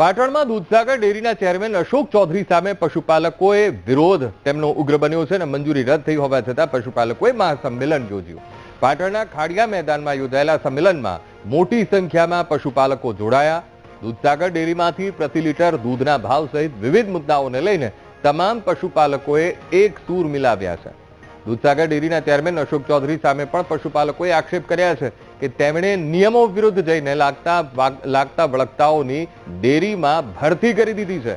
પાટણમાં દૂધસાગર ડેરીના ચેરમેન અશોક ચૌધરી સામે પશુપાલકોએ વિરોધ. તેમનો ઉગ્ર બન્યો છે અને મંજૂરી રદ થઈ હોવા છતાં પશુપાલકોએ મહાસંમેલન યોજ્યું. પાટણના ખાડિયા મેદાનમાં યોજાયેલા સંમેલનમાં મોટી સંખ્યામાં પશુપાલકો જોડાયા. દૂધસાગર ડેરીમાંથી પ્રતિ લીટર દૂધના ભાવ સહિત વિવિધ મુદ્દાઓને લઈને તમામ પશુપાલકોએ એક સૂર મિલાવ્યા છે. દૂધસાગર ડેરીના ચેરમેન અશોક ચૌધરી સામે પણ પશુપાલકોએ આક્ષેપ કર્યા છે કે તેમણે નિયમો વિરુદ્ધ જઈને લાગતા લાગતા વળગતાઓની ડેરીમાં ભરતી કરી દીધી છે.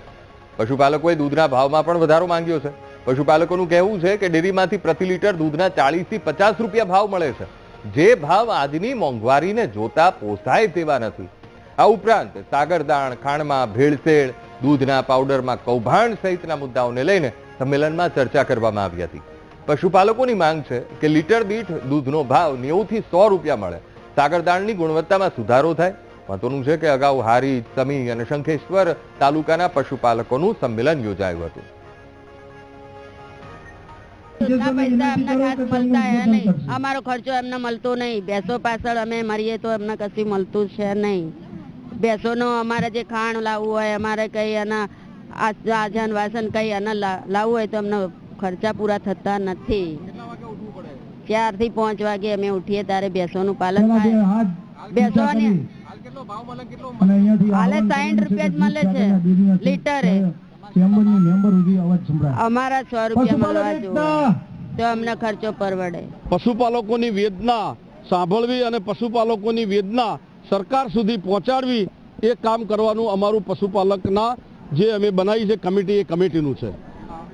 પશુપાલકોએ દૂધના ભાવમાં પણ વધારો માંગ્યો છે. પશુપાલકોનું કહેવું છે કે ડેરીમાંથી પ્રતિ લીટર દૂધના ચાળીસથી પચાસ રૂપિયા ભાવ મળે છે. જે ભાવ આજની મોંઘવારીને જોતા પોસાય તેવા નથી. આ ઉપરાંત સાગરદાણ ખાણમાં ભેળસેળ, દૂધના પાવડરમાં કૌભાંડ સહિતના મુદ્દાઓને લઈને સંમેલનમાં ચર્ચા કરવામાં આવી હતી. પશુપાલકોની માંગ છે કે લીટર દીઠ દૂધનો ભાવ નેવું થી સો રૂપિયા મળે. સાગરદાણની ગુણવત્તામાં સુધારો થાય. મહત્વનું છે કે અગાઉ હારી સમી અને શંખેશ્વર તાલુકાના પશુપાલકોનું સંમેલન યોજાયું હતું. ના પૈસા એમને ખાસ મળતા હે નહીં. અમારો ખર્ચો એમને મળતો નહીં. ભેંસો પાછળ અમે મરીએ તો એમને કશું મળતું છે નહીં. ભેંસોનો અમારે જે ખાણ લાવવું હોય અમારે કઈ એના આજાન વાસન કઈ એના લાવવું હોય તો અમને ખર્ચા પૂરા થતા નથી. ચારથી પાંચ વાગે અમે ઉઠીએ ત્યારે ભેંસોનું પાલન થાય. ભેંસોની હાલે સાઠ રૂપિયા જ મળે છે. લીટરે. અમારા સો રૂપિયા મળવા જોઈએ તો અમને ખર્ચો પરવડે. પશુપાલકોની વેદના સાંભળવી અને પશુપાલકોની વેદના સરકાર સુધી પહોંચાડવી એ કામ કરવાનું અમારું પશુપાલકના જે અમે બનાવી છે કમિટી એ કમિટીનું છે.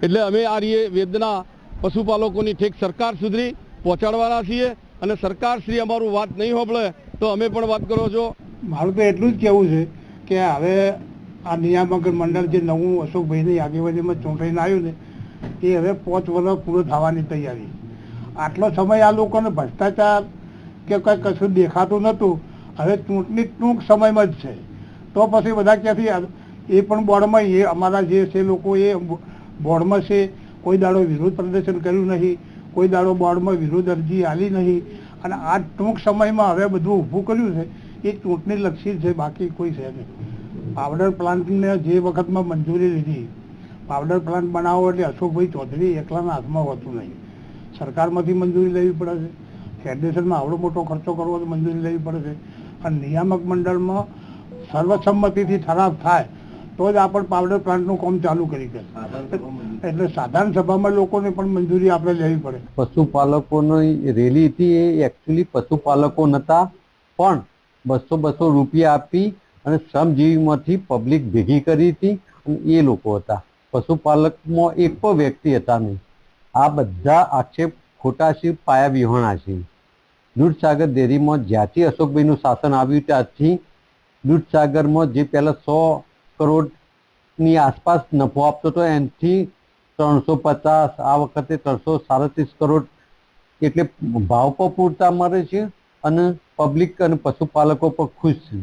એટલે અમે આ રીએ વેદના પશુપાલકોની ઠેક સરકાર સુધી પહોંચાડવાના છીએ અને સરકાર શ્રી અમારું વાત નહીં સાંભળે તો અમે પણ વાત કરો છો. મારું તો એટલું જ કહેવું છે કે હવે આ નિયામક મંડળ જે નવું અશોકભાઈની આગેવાનીમાં ચૂંટાઈને આવ્યું ને, એ હવે પાંચ વર્ષ પૂરો થવાની તૈયારી. આટલો સમય આ લોકોને ભ્રષ્ટાચાર કે કંઈ કશું દેખાતું નહોતું, હવે ચૂંટણી ટૂંક સમયમાં જ છે. તો પછી બધા ક્યાંથી એ પણ બોર્ડમાં, એ અમારા જે છે લોકો એ બોર્ડમાં છે, કોઈ દાડો વિરોધ પ્રદર્શન કર્યું નહીં કોઈ દાડો બોર્ડમાં વિરોધ અરજી આલી નહીં. અને આ ટૂંક સમયમાં હવે બધું ઊભું કર્યું છે, એ ચૂંટણી લક્ષી છે, બાકી કોઈ છે નહીં. પાવડર પ્લાન્ટને જે વખતમાં મંજૂરી લીધી, પાવડર પ્લાન્ટ બનાવો એટલે અશોકભાઈ ચૌધરી એકલાના હાથમાં હોતું નહીં. સરકારમાંથી મંજૂરી લેવી પડે છે. ફેડરેશનમાં આવડો મોટો ખર્ચો કરવો તો મંજૂરી લેવી પડે છે. અને નિયામક મંડળમાં સર્વસંમતિથી ઠરાવ થાય, તો જ આપણે પાવડર પ્લાન્ટનું કામ ચાલુ કરી દે. એટલે સાધારણ સભામાં લોકોને પણ મંજૂરી આપણે લેવી પડે. પશુપાલકોની રેલી હતી, એ એકચ્યુઅલી પશુપાલકો નહોતા પણ બસો બસો રૂપિયા આપી અને શ્રમજીવીમાંથી પબ્લિક ભેગી કરી હતી અને એ લોકો હતા. પશુપાલકમાં એક પણ વ્યક્તિ હતા નહીં. આ બધા આક્ષેપ ખોટા છે પાયા વિહોણા છે દૂધસાગર ડેરીમાં જ્યાંથી અશોકભાઈનું શાસન આવ્યું ત્યાંથી દૂધસાગરમાં જે પહેલાં સો કરોડની આસપાસ નફો આપતો હતો, એનાથી ત્રણસો પચાસ, આ વખતે ત્રણસો સાડત્રીસ કરોડ એટલે ભાવ પણ પૂરતા મળે છે અને પબ્લિક અને પશુપાલકો પણ ખુશ છે.